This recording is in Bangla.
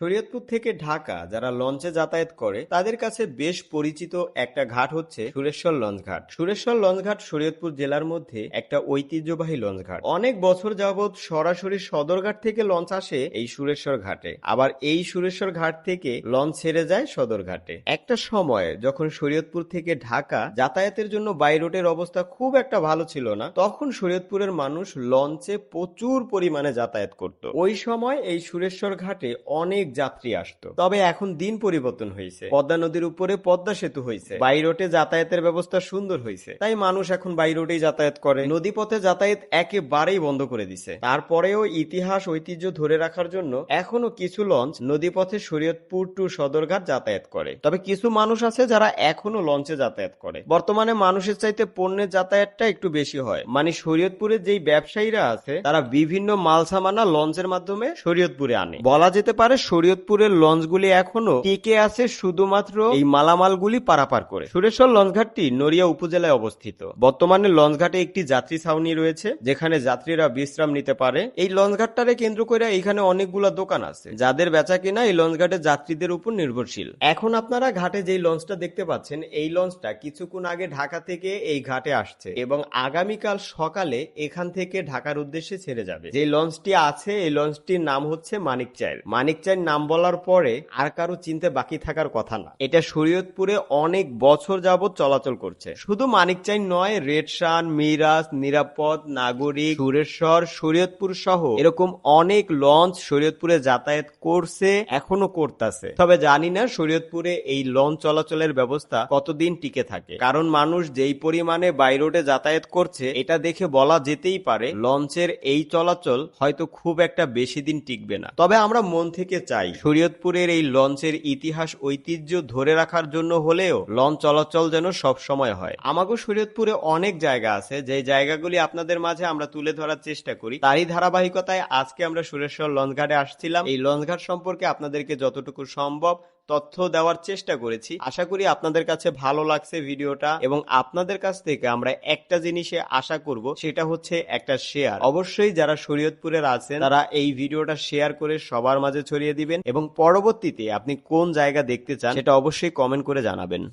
শরীয়তপুর থেকে ঢাকা যারা লঞ্চে যাতায়াত করে, তাদের কাছে বেশ পরিচিত একটা ঘাট হচ্ছে সুরেশ্বর লঞ্চ ঘাট। সুরেশ্বর লঞ্চ ঘাট শরীয়তপুর জেলার মধ্যে একটা ঐতিহ্যবাহী লঞ্চ ঘাট। অনেক বছর যাবৎ সরাসরি সদরঘাট থেকে লঞ্চ আসে এই সুরেশ্বর ঘাটে। আবার এই সুরেশ্বর ঘাট থেকে লঞ্চ ছেড়ে যায় সদরঘাটে একটা সময় যখন শরীয়তপুর থেকে ঢাকা যাতায়াতের জন্য বাই রোডের অবস্থা খুব একটা ভালো ছিল না, তখন শরীয়তপুরের মানুষ লঞ্চে প্রচুর পরিমাণে যাতায়াত করত। ওই সময় এই সুরেশ্বর ঘাটে অনেক যাত্রী আসতো। তবে এখন দিন পরিবর্তন হয়েছে। পদ্মা নদীর উপরে পদ্মা সেতু হয়েছে। বাই রোডে যাতায়াতের ব্যবস্থা সুন্দর হয়েছে। তাই মানুষ এখন বাই রোডেই যাতায়াত করে। নদী পথে যাতায়াত একেবারেই বন্ধ করে দিছে। তারপরেও ইতিহাস, ঐতিহ্য ধরে রাখার জন্য এখনও কিছু লঞ্চ নদীপথে শরীয়তপুর টু সদরঘাট যাতায়াত করে। তবে কিছু মানুষ আছে যারা এখনও লঞ্চে যাতায়াত করে। বর্তমানে মানুষের চাইতে পণ্যের যাতায়াতটা একটু বেশি হয়। মানে শরীয়তপুরের যেই ব্যবসায়ীরা আছে, তারা বিভিন্ন মাল সামানা লঞ্চের মাধ্যমে শরীয়তপুরে আনে। বলা যেতে পারে শরীয়তপুরের লঞ্চগুলি এখনও টিকে আছে শুধুমাত্র এই মালামালগুলি পারাপার করে। সুরেশ্বর লঞ্চঘাটটি নড়িয়া উপজেলায় অবস্থিত। বর্তমানে লঞ্চঘাটে একটি যাত্রী ছাউনি রয়েছে, যেখানে যাত্রীরা বিশ্রাম নিতে পারে। এই লঞ্চঘাটটারে কেন্দ্র করে এখানে অনেকগুলো দোকান আছে, যাদের বেচা কিনা এই লঞ্চঘাটে যাত্রীদের উপর নির্ভরশীল। এখন আপনারা ঘাটে যেই লঞ্চটা দেখতে পাচ্ছেন, এই লঞ্চটা কিছুক্ষণ আগে ঢাকা থেকে এই ঘাটে আসছে এবং আগামীকাল সকালে এখান থেকে ঢাকার উদ্দেশ্যে ছেড়ে যাবে। যে লঞ্চটি আছে, এই লঞ্চটির নাম হচ্ছে মানিক চাইল মানিক চাইল নাম বলার পরে আর কারও চিনতে বাকি থাকার কথা না। এটা শরীয়তপুরে অনেক বছর যাবত চলাচল করছে। শুধু মানিক চাইল নয়, রেডশান, মিরাজ, নিরাপদ, নাগরিক, সুরেশ্বর, শরীয়তপুর সহ এরকম অনেক লঞ্চ শরীয়তপুরে যাতায়াত করছে, এখনও করতেছে। তবে জানি না শরীয়তপুরে এই লঞ্চ চলাচলের ব্যবস্থা কতদিন টিকে থাকে। কারণ মানুষ যেই পরিমাণে বাই রোডে যাতায়াত করছে, এটা দেখে বলা যেতেই পারে লঞ্চের এই চলাচল হয়তো খুব একটা বেশি দিন টিকবে না। তবে আমরা মন থেকে চাই। শরীয়তপুরের এই লঞ্চের ইতিহাস ঐতিহ্য ধরে রাখার জন্য হলেও লঞ্চ চলাচল যেন সব সময় হয়। আমাগো শরীয়তপুরে অনেক জায়গা আছে, যে জায়গাগুলি আপনাদের মাঝে আমরা তুলে ধরার চেষ্টা করি। তারই ধারাবাহিকতায় আজকে আমরা সুরেশ্বর লঞ্চ ঘাটে আসছিলাম। এই লঞ্চ ঘাট সম্পর্কে আপনাদেরকে যতটুকু সম্ভব তথ্য দেওয়ার চেষ্টা করেছি। আশা করি আপনাদের কাছে ভালো লাগছে ভিডিওটা এবং আপনাদের কাছ থেকে আমরা একটা জিনিসে আশা করব, সেটা হচ্ছে একটা শেয়ার অবশ্যই যারা শরীয়তপুরের আছেন, তারা এই ভিডিওটা শেয়ার করে সবার মাঝে ছড়িয়ে দিবেন এবং পরবর্তীতে আপনি কোন জায়গা দেখতে চান, সেটা অবশ্যই কমেন্ট করে জানাবেন।